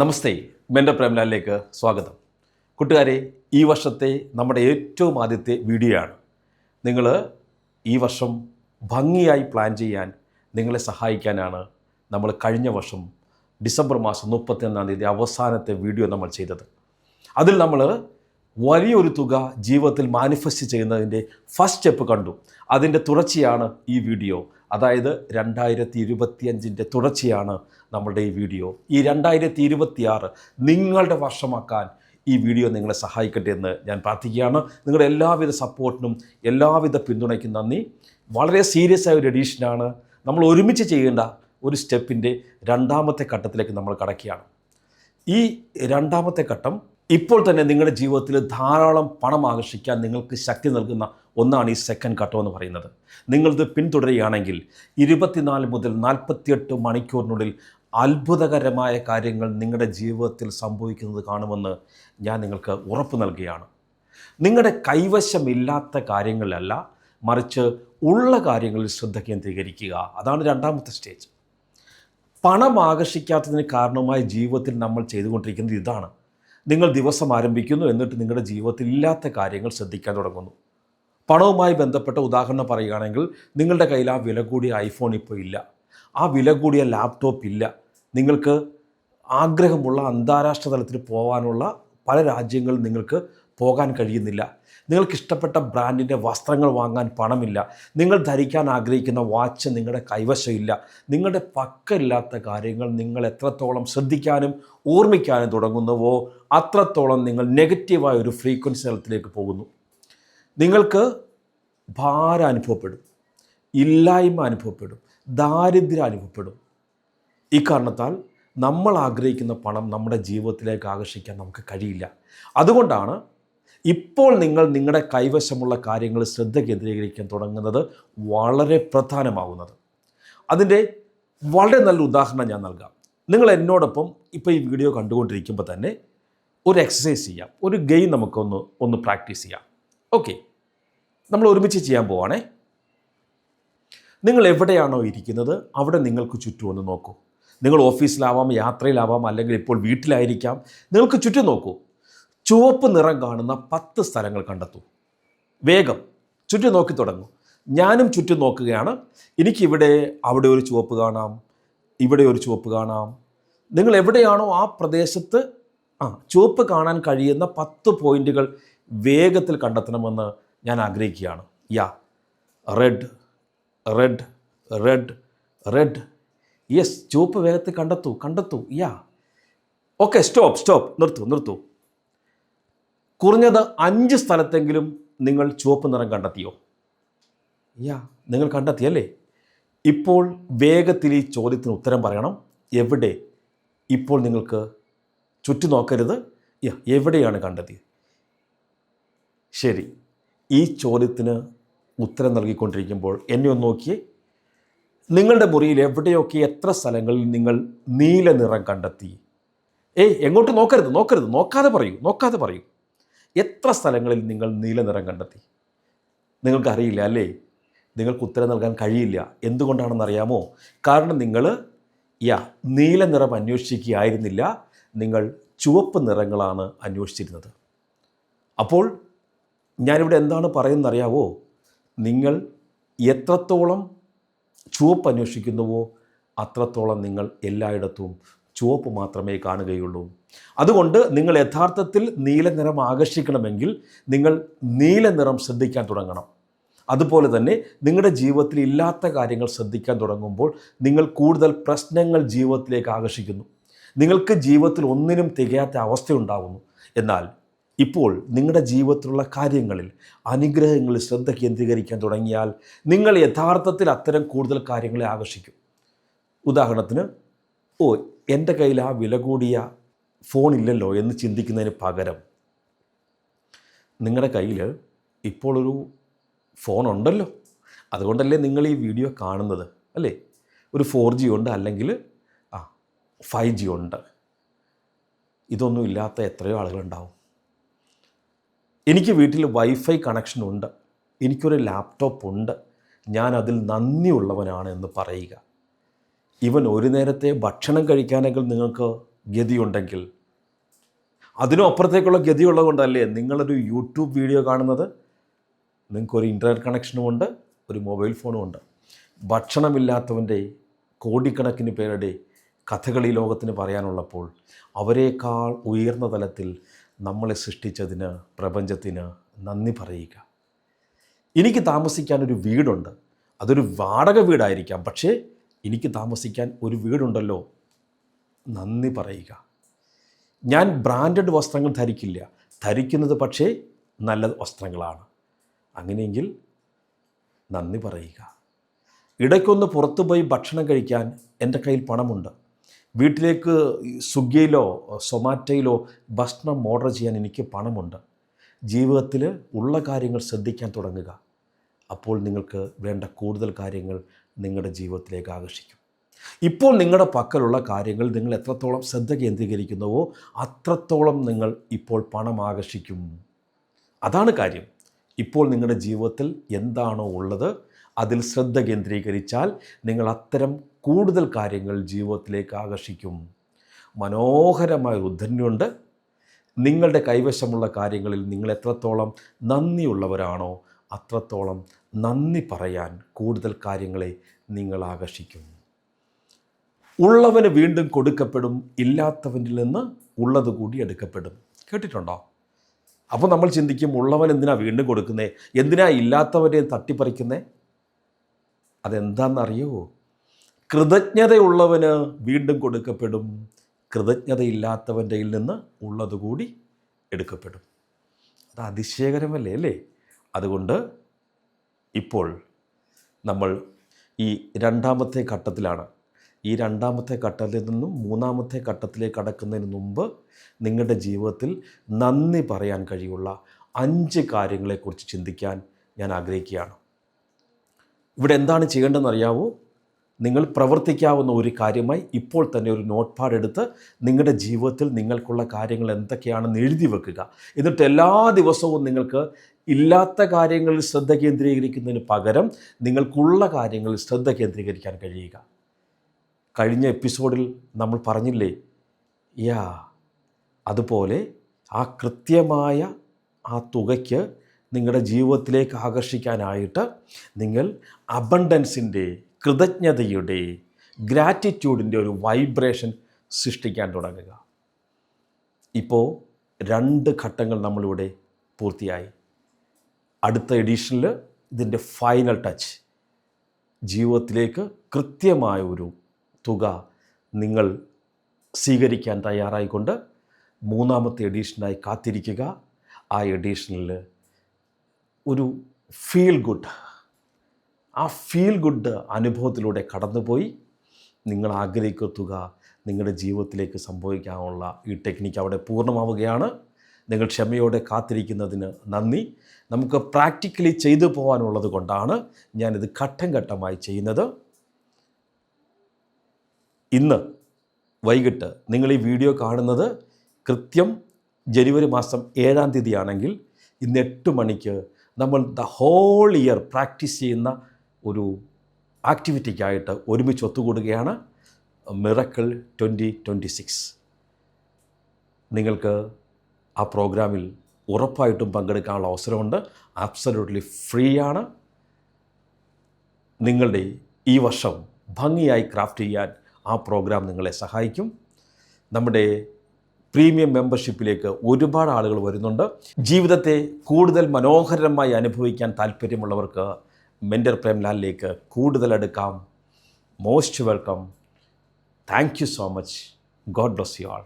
നമസ്തേ മെന്റെ പ്രേംലാലിലേക്ക് സ്വാഗതം. കൂട്ടുകാരെ ഈ വർഷത്തെ നമ്മുടെ ഏറ്റവും ആദ്യത്തെ വീഡിയോ ആണ് നിങ്ങൾ ഈ വർഷം ഭംഗിയായി പ്ലാൻ ചെയ്യാൻ നിങ്ങളെ സഹായിക്കാനാണ് നമ്മൾ കഴിഞ്ഞ വർഷം ഡിസംബർ മാസം മുപ്പത്തിയൊന്നാം തീയതി അവസാനത്തെ വീഡിയോ നമ്മൾ ചെയ്തത്. അതിൽ നമ്മൾ വലിയൊരു തുക ജീവിതത്തിൽ മാനിഫെസ്റ്റ് ചെയ്യുന്നതിന്റെ ഫസ്റ്റ് സ്റ്റെപ്പ് കണ്ടു. അതിന്റെ തുടർച്ചയാണ് ഈ വീഡിയോ അതായത് രണ്ടായിരത്തി ഇരുപത്തിയഞ്ചിന്റെ തുടർച്ചയാണ് നമ്മളുടെ ഈ വീഡിയോ. ഈ രണ്ടായിരത്തി ഇരുപത്തിയാറ് നിങ്ങളുടെ വർഷമാക്കാൻ ഈ വീഡിയോ നിങ്ങളെ സഹായിക്കട്ടെ എന്ന് ഞാൻ പ്രാർത്ഥിക്കുകയാണ്. നിങ്ങളുടെ എല്ലാവിധ സപ്പോർട്ടിനും എല്ലാവിധ പിന്തുണയ്ക്കും നന്ദി. വളരെ സീരിയസ് ആയ ഒരു എഡീഷനാണ്. നമ്മൾ ഒരുമിച്ച് ചെയ്യേണ്ട ഒരു സ്റ്റെപ്പിന്റെ രണ്ടാമത്തെ ഘട്ടത്തിലേക്ക് നമ്മൾ കടക്കുകയാണ്. ഈ രണ്ടാമത്തെ ഘട്ടം ഇപ്പോൾ തന്നെ നിങ്ങളുടെ ജീവിതത്തിൽ ധാരാളം പണം ആകർഷിക്കാൻ നിങ്ങൾക്ക് ശക്തി നൽകുന്ന ഒന്നാണ് ഈ സെക്കൻഡ് ഘട്ടം എന്ന് പറയുന്നത്. നിങ്ങളിത് പിന്തുടരുകയാണെങ്കിൽ ഇരുപത്തിനാല് മുതൽ നാൽപ്പത്തിയെട്ട് മണിക്കൂറിനുള്ളിൽ അത്ഭുതകരമായ കാര്യങ്ങൾ നിങ്ങളുടെ ജീവിതത്തിൽ സംഭവിക്കുന്നത് കാണുമെന്ന് ഞാൻ നിങ്ങൾക്ക് ഉറപ്പ് നൽകുകയാണ്. നിങ്ങളുടെ കൈവശമില്ലാത്ത കാര്യങ്ങളിലല്ല മറിച്ച് ഉള്ള കാര്യങ്ങളിൽ ശ്രദ്ധ കേന്ദ്രീകരിക്കുക. അതാണ് രണ്ടാമത്തെ സ്റ്റേജ് പണം ആകർഷിക്കാത്തതിന് കാരണമായി ജീവിതത്തിൽ നമ്മൾ ചെയ്തുകൊണ്ടിരിക്കുന്നത് ഇതാണ്. നിങ്ങൾ ദിവസം ആരംഭിക്കുന്നു എന്നിട്ട് നിങ്ങളുടെ ജീവിതത്തിൽ ഇല്ലാത്ത കാര്യങ്ങൾ ശ്രദ്ധിക്കാൻ തുടങ്ങുന്നു. പണവുമായി ബന്ധപ്പെട്ട ഉദാഹരണം പറയുകയാണെങ്കിൽ നിങ്ങളുടെ കയ്യിൽ ആ വില കൂടിയ ഐഫോൺ ഇപ്പോൾ ഇല്ല. ആ വില കൂടിയ ലാപ്ടോപ്പ് ഇല്ല. നിങ്ങൾക്ക് ആഗ്രഹമുള്ള അന്താരാഷ്ട്ര തലത്തിൽ പോകാനുള്ള പല രാജ്യങ്ങളിൽ നിങ്ങൾക്ക് പോകാൻ കഴിയുന്നില്ല. നിങ്ങൾക്ക് ഇഷ്ടപ്പെട്ട ബ്രാൻഡിന്റെ വസ്ത്രങ്ങൾ വാങ്ങാൻ പണമില്ല. നിങ്ങൾ ധരിക്കാൻ ആഗ്രഹിക്കുന്ന വാച്ച് നിങ്ങളുടെ കൈവശമില്ല. നിങ്ങളുടെ പക്കമില്ലാത്ത കാര്യങ്ങൾ നിങ്ങൾ എത്രത്തോളം ശ്രദ്ധിക്കാനും ഓർമ്മിക്കാനും തുടങ്ങുന്നുവോ അത്രത്തോളം നിങ്ങൾ നെഗറ്റീവായ ഒരു ഫ്രീക്വൻസി തലത്തിലേക്ക് പോകുന്നു. നിങ്ങൾക്ക് ഭാരം അനുഭവപ്പെടും ഇല്ലായ്മ അനുഭവപ്പെടും ദാരിദ്ര്യം അനുഭവപ്പെടും. ഈ കാരണത്താൽ നമ്മൾ ആഗ്രഹിക്കുന്ന പണം നമ്മുടെ ജീവിതത്തിലേക്ക് ആകർഷിക്കാൻ നമുക്ക് കഴിയില്ല. അതുകൊണ്ടാണ് ഇപ്പോൾ നിങ്ങൾ നിങ്ങളുടെ കൈവശമുള്ള കാര്യങ്ങൾ ശ്രദ്ധ കേന്ദ്രീകരിക്കാൻ തുടങ്ങുന്നത് വളരെ പ്രധാനമാകുന്നത് അതിന്റെ വളരെ നല്ല ഉദാഹരണം ഞാൻ നൽകാം. നിങ്ങൾ എന്നോടൊപ്പം ഇപ്പോൾ ഈ വീഡിയോ കണ്ടുകൊണ്ടിരിക്കുമ്പോൾ തന്നെ ഒരു എക്സസൈസ് ചെയ്യാം. ഒരു ഗെയിം നമുക്കൊന്ന് ഒന്ന് പ്രാക്ടീസ് ചെയ്യാം. ഓക്കെ നമ്മൾ ഒരുമിച്ച് ചെയ്യാൻ പോവാണേ. നിങ്ങൾ എവിടെയാണോ ഇരിക്കുന്നത് അവിടെ നിങ്ങൾക്ക് ചുറ്റും ഒന്ന് നോക്കൂ. നിങ്ങൾ ഓഫീസിലാവാം യാത്രയിലാവാം അല്ലെങ്കിൽ ഇപ്പോൾ വീട്ടിലായിരിക്കാം നിങ്ങൾക്ക് ചുറ്റും നോക്കൂ. ചുവപ്പ് നിറം കാണുന്ന പത്ത് സ്ഥലങ്ങൾ കണ്ടെത്തൂ. വേഗം ചുറ്റും നോക്കി തുടങ്ങൂ. ഞാനും ചുറ്റും നോക്കുകയാണ്. എനിക്കിവിടെ അവിടെ ഒരു ചുവപ്പ് കാണാം ഇവിടെ ഒരു ചുവപ്പ് കാണാം. നിങ്ങൾ എവിടെയാണോ ആ പ്രദേശത്ത് ആ ചുവപ്പ് കാണാൻ കഴിയുന്ന പത്ത് പോയിന്റുകൾ വേഗത്തിൽ കണ്ടെത്തണമെന്ന് ഞാൻ ആഗ്രഹിക്കുകയാണ്. Yeah red red red red. Yes ചുവപ്പ് വേഗത്തിൽ കണ്ടെത്തൂ കണ്ടെത്തൂ. യാ. Okay stop stop. നിർത്തൂ നിർത്തൂ. കുറഞ്ഞത് അഞ്ച് സ്ഥലത്തെങ്കിലും നിങ്ങൾ ചുവപ്പ് നിറം കണ്ടെത്തിയോ? യാ നിങ്ങൾ കണ്ടെത്തിയല്ലേ? ഇപ്പോൾ വേഗത്തിൽ ഈ ചോദ്യത്തിന് ഉത്തരം പറയണം. എവിടെ ഇപ്പോൾ നിങ്ങൾക്ക് ചുറ്റു നോക്കരുത് യാ എവിടെയാണ് കണ്ടെത്തിയത്? ശരി. ഈ ചോദ്യത്തിന് ഉത്തരം നൽകിക്കൊണ്ടിരിക്കുമ്പോൾ എന്നെ ഒന്ന് നോക്കിയേ. നിങ്ങളുടെ മുറിയിൽ എവിടെയൊക്കെ എത്ര സ്ഥലങ്ങളിൽ നിങ്ങൾ നീല നിറം കണ്ടെത്തി? ഏയ് എങ്ങോട്ട് നോക്കരുത് നോക്കരുത് നോക്കാതെ പറയൂ നോക്കാതെ പറയൂ. എത്ര സ്ഥലങ്ങളിൽ നിങ്ങൾ നീല നിറം കണ്ടെത്തി? നിങ്ങൾക്കറിയില്ല അല്ലേ? നിങ്ങൾക്ക് ഉത്തരം നൽകാൻ കഴിയില്ല. എന്തുകൊണ്ടാണെന്ന് അറിയാമോ കാരണം നിങ്ങൾ യാ നീല നിറം അന്വേഷിക്കുകയായിരുന്നില്ല. നിങ്ങൾ ചുവപ്പ് നിറങ്ങളാണ് അന്വേഷിച്ചിരുന്നത്. അപ്പോൾ ഞാനിവിടെ എന്താണ് പറയുന്നത് അറിയാവോ നിങ്ങൾ എത്രത്തോളം ചുവപ്പ് അന്വേഷിക്കുന്നുവോ അത്രത്തോളം നിങ്ങൾ എല്ലായിടത്തും ചുവപ്പ് മാത്രമേ കാണുകയുള്ളൂ. അതുകൊണ്ട് നിങ്ങൾ യഥാർത്ഥത്തിൽ നീല നിറം ആകർഷിക്കണമെങ്കിൽ നിങ്ങൾ നീല നിറം ശ്രദ്ധിക്കാൻ തുടങ്ങണം. അതുപോലെ തന്നെ നിങ്ങളുടെ ജീവിതത്തിൽ ഇല്ലാത്ത കാര്യങ്ങൾ ശ്രദ്ധിക്കാൻ തുടങ്ങുമ്പോൾ നിങ്ങൾ കൂടുതൽ പ്രശ്നങ്ങൾ ജീവിതത്തിലേക്ക് ആകർഷിക്കുന്നു. നിങ്ങൾക്ക് ജീവിതത്തിൽ ഒന്നിനും തികയാത്ത അവസ്ഥയുണ്ടാകുന്നു എന്നാൽ ഇപ്പോൾ നിങ്ങളുടെ ജീവിതത്തിലുള്ള കാര്യങ്ങളിൽ അനുഗ്രഹങ്ങളിൽ ശ്രദ്ധ കേന്ദ്രീകരിക്കാൻ തുടങ്ങിയാൽ നിങ്ങൾ യഥാർത്ഥത്തിൽ അത്തരം കൂടുതൽ കാര്യങ്ങളെ ആകർഷിക്കും. ഉദാഹരണത്തിന് ഓ എന്റെ കയ്യിൽ ആ വില കൂടിയ ഫോൺ ഇല്ലല്ലോ എന്ന് ചിന്തിക്കുന്നതിന് പകരം നിങ്ങളുടെ കയ്യിൽ ഇപ്പോൾ ഒരു ഫോൺ ഉണ്ടല്ലോ. അതുകൊണ്ടല്ലേ നിങ്ങൾ ഈ വീഡിയോ കാണുന്നത് അല്ലേ? ഒരു ഫോർ ജി ഉണ്ട് അല്ലെങ്കിൽ ആ ഫൈവ് ജി ഉണ്ട്. ഇതൊന്നും ഇല്ലാത്ത എത്രയോ ആളുകളുണ്ടാവും. എനിക്ക് വീട്ടിൽ വൈഫൈ കണക്ഷൻ ഉണ്ട്. എനിക്കൊരു ലാപ്ടോപ്പ് ഉണ്ട്. ഞാൻ അതിൽ നന്ദിയുള്ളവനാണ് എന്ന് പറയുക. ഇവൻ ഒരു നേരത്തെ ഭക്ഷണം കഴിക്കാനെങ്കിൽ നിങ്ങൾക്ക് ഗതിയുണ്ടെങ്കിൽ അതിനും അപ്പുറത്തേക്കുള്ള ഗതിയുള്ളതുകൊണ്ടല്ലേ നിങ്ങളൊരു യൂട്യൂബ് വീഡിയോ കാണുന്നത്? നിങ്ങൾക്കൊരു ഇന്റർനെറ്റ് കണക്ഷനും ഉണ്ട് ഒരു മൊബൈൽ ഫോണും ഉണ്ട്. ഭക്ഷണമില്ലാത്തവന്റെ കോടിക്കണക്കിന് പേരുടെ കഥകളി ലോകത്തിന് പറയാനുള്ളപ്പോൾ അവരേക്കാൾ ഉയർന്ന തലത്തിൽ നമ്മളെ സൃഷ്ടിച്ചതിന് പ്രപഞ്ചത്തിന് നന്ദി പറയുക. എനിക്ക് താമസിക്കാൻ ഒരു വീടുണ്ട്. അതൊരു വാടക വീടായിരിക്കാം. പക്ഷേ എനിക്ക് താമസിക്കാൻ ഒരു വീടുണ്ടല്ലോ. നന്ദി പറയുക. ഞാൻ ബ്രാൻഡഡ് വസ്ത്രങ്ങൾ ധരിക്കില്ല. ധരിക്കുന്നത് പക്ഷേ നല്ല വസ്ത്രങ്ങളാണ്. അങ്ങനെയെങ്കിൽ നന്ദി പറയുക. ഇടയ്ക്കൊന്ന് പുറത്തു പോയി ഭക്ഷണം കഴിക്കാൻ എന്റെ കയ്യിൽ പണമുണ്ട്. വീട്ടിലേക്ക് സ്വിഗ്ഗിയിലോ സൊമാറ്റോയിലോ ഭക്ഷണം ഓർഡർ ചെയ്യാൻ എനിക്ക് പണമുണ്ട്. ജീവിതത്തിൽ ഉള്ള കാര്യങ്ങൾ ശ്രദ്ധിക്കാൻ തുടങ്ങുക. അപ്പോൾ നിങ്ങൾക്ക് വേണ്ട കൂടുതൽ കാര്യങ്ങൾ നിങ്ങളുടെ ജീവിതത്തിലേക്ക് ആകർഷിക്കും. ഇപ്പോൾ നിങ്ങളുടെ പക്കലുള്ള കാര്യങ്ങൾ നിങ്ങൾ എത്രത്തോളം ശ്രദ്ധ കേന്ദ്രീകരിക്കുന്നുവോ അത്രത്തോളം നിങ്ങൾ ഇപ്പോൾ പണം ആകർഷിക്കും. അതാണ് കാര്യം. ഇപ്പോൾ നിങ്ങളുടെ ജീവിതത്തിൽ എന്താണോ ഉള്ളത് അതിൽ ശ്രദ്ധ കേന്ദ്രീകരിച്ചാൽ നിങ്ങൾ അത്തരം കൂടുതൽ കാര്യങ്ങൾ ജീവിതത്തിലേക്ക് ആകർഷിക്കും. മനോഹരമായ ഉദ്ധന്യുണ്ട് നിങ്ങളുടെ കൈവശമുള്ള കാര്യങ്ങളിൽ നിങ്ങൾ എത്രത്തോളം നന്ദിയുള്ളവരാണോ അത്രത്തോളം നന്ദി പറയാൻ കൂടുതൽ കാര്യങ്ങളെ നിങ്ങൾ ആകർഷിക്കും. ഉള്ളവന് വീണ്ടും കൊടുക്കപ്പെടും ഇല്ലാത്തവനിൽ നിന്ന് ഉള്ളത് കൂടി എടുക്കപ്പെടും. കേട്ടിട്ടുണ്ടോ? അപ്പോൾ നമ്മൾ ചിന്തിക്കും ഉള്ളവൻ എന്തിനാ വീണ്ടും കൊടുക്കുന്നേ? എന്തിനാ ഇല്ലാത്തവരെ തട്ടിപ്പറിക്കുന്നത് അതെന്താണെന്നറിയോ കൃതജ്ഞതയുള്ളവന് വീണ്ടും കൊടുക്കപ്പെടും. കൃതജ്ഞതയില്ലാത്തവന്റെ നിന്ന് ഉള്ളതുകൂടി എടുക്കപ്പെടും. അത് അതിശയകരമല്ലേ അല്ലേ? അതുകൊണ്ട് ഇപ്പോൾ നമ്മൾ ഈ രണ്ടാമത്തെ ഘട്ടത്തിലാണ്. ഈ രണ്ടാമത്തെ ഘട്ടത്തിൽ നിന്നും മൂന്നാമത്തെ ഘട്ടത്തിലേക്ക് കടക്കുന്നതിന് മുമ്പ് നിങ്ങളുടെ ജീവിതത്തിൽ നന്ദി പറയാൻ കഴിയുള്ള അഞ്ച് കാര്യങ്ങളെക്കുറിച്ച് ചിന്തിക്കാൻ ഞാൻ ആഗ്രഹിക്കുകയാണ്. ഇവിടെ എന്താണ് ചെയ്യേണ്ടതെന്ന് അറിയാവോ നിങ്ങൾ പ്രവർത്തിക്കാവുന്ന ഒരു കാര്യമായി ഇപ്പോൾ തന്നെ ഒരു നോട്ട് പാഡ് എടുത്ത് നിങ്ങളുടെ ജീവിതത്തിൽ നിങ്ങൾക്കുള്ള കാര്യങ്ങൾ എന്തൊക്കെയാണെന്ന് എഴുതി വെക്കുക. എന്നിട്ട് എല്ലാ ദിവസവും നിങ്ങൾക്ക് ഇല്ലാത്ത കാര്യങ്ങളിൽ ശ്രദ്ധ കേന്ദ്രീകരിക്കുന്നതിന് പകരം നിങ്ങൾക്കുള്ള കാര്യങ്ങളിൽ ശ്രദ്ധ കേന്ദ്രീകരിക്കാൻ കഴിയുക. കഴിഞ്ഞ എപ്പിസോഡിൽ നമ്മൾ പറഞ്ഞില്ലേ? യാ അതുപോലെ ആ കൃത്യമായ ആ തുകയ്ക്ക് നിങ്ങളുടെ ജീവിതത്തിലേക്ക് ആകർഷിക്കാനായിട്ട് നിങ്ങൾ അബണ്ടൻസിന്റെ കൃതജ്ഞതയുടെ ഗ്രാറ്റിറ്റ്യൂഡിന്റെ ഒരു വൈബ്രേഷൻ സൃഷ്ടിക്കാൻ തുടങ്ങുക. ഇപ്പോൾ രണ്ട് ഘട്ടങ്ങൾ നമ്മളിവിടെ പൂർത്തിയായി. അടുത്ത എഡിഷനിൽ ഇതിന്റെ ഫൈനൽ ടച്ച് ജീവിതത്തിലേക്ക് കൃത്യമായ ഒരു തുക നിങ്ങൾ സ്വീകരിക്കാൻ തയ്യാറായിക്കൊണ്ട് മൂന്നാമത്തെ എഡിഷനായി കാത്തിരിക്കുക. ആ എഡിഷനിൽ ഒരു ഫീൽ ഗുഡ് ആ ഫീൽ ഗുഡ് അനുഭവത്തിലൂടെ കടന്നുപോയി. നിങ്ങൾ ആഗ്രഹിക്കത്തുക നിങ്ങളുടെ ജീവിതത്തിലേക്ക് സംഭവിക്കാനുള്ള ഈ ടെക്നിക്ക് അവിടെ പൂർണമാവുകയാണ്. നിങ്ങൾ ക്ഷമയോടെ കാത്തിരിക്കുന്നതിന് നന്ദി. നമുക്ക് പ്രാക്ടിക്കലി ചെയ്തു പോകാനുള്ളത് കൊണ്ടാണ് ഞാനിത് ഘട്ടം ഘട്ടമായി ചെയ്യുന്നത്. ഇന്ന് വൈകിട്ട് നിങ്ങൾ ഈ വീഡിയോ കാണുന്നത് കൃത്യം ജനുവരി മാസം ഏഴാം തീയതിയാണെങ്കിൽ ഇന്ന് എട്ട് മണിക്ക് നമ്മൾ ദ ഹോൾ ഇയർ പ്രാക്ടീസ് ചെയ്യുന്ന ഒരു ആക്ടിവിറ്റിക്കായിട്ട് ഒരുമിച്ച് ഒത്തുകൂടുകയാണ് മിറക്കിൾ ട്വന്റി ട്വന്റി സിക്സ്. നിങ്ങൾക്ക് ആ പ്രോഗ്രാമിൽ ഉറപ്പായിട്ടും പങ്കെടുക്കാനുള്ള അവസരമുണ്ട്. ആബ്സലൂട്ട്ലി ഫ്രീ ആണ്. നിങ്ങളുടെ ഈ വർഷം ഭംഗിയായി ക്രാഫ്റ്റ് ചെയ്യാൻ ആ പ്രോഗ്രാം നിങ്ങളെ സഹായിക്കും. നമ്മുടെ പ്രീമിയം മെമ്പർഷിപ്പിലേക്ക് ഒരുപാട് ആളുകൾ വരുന്നുണ്ട്. ജീവിതത്തെ കൂടുതൽ മനോഹരമായി അനുഭവിക്കാൻ താല്പര്യമുള്ളവർക്ക് മെന്റർ പ്രേംലാലിലേക്ക് കൂടുതൽ അടുക്കാം. Most welcome thank you so much God bless you all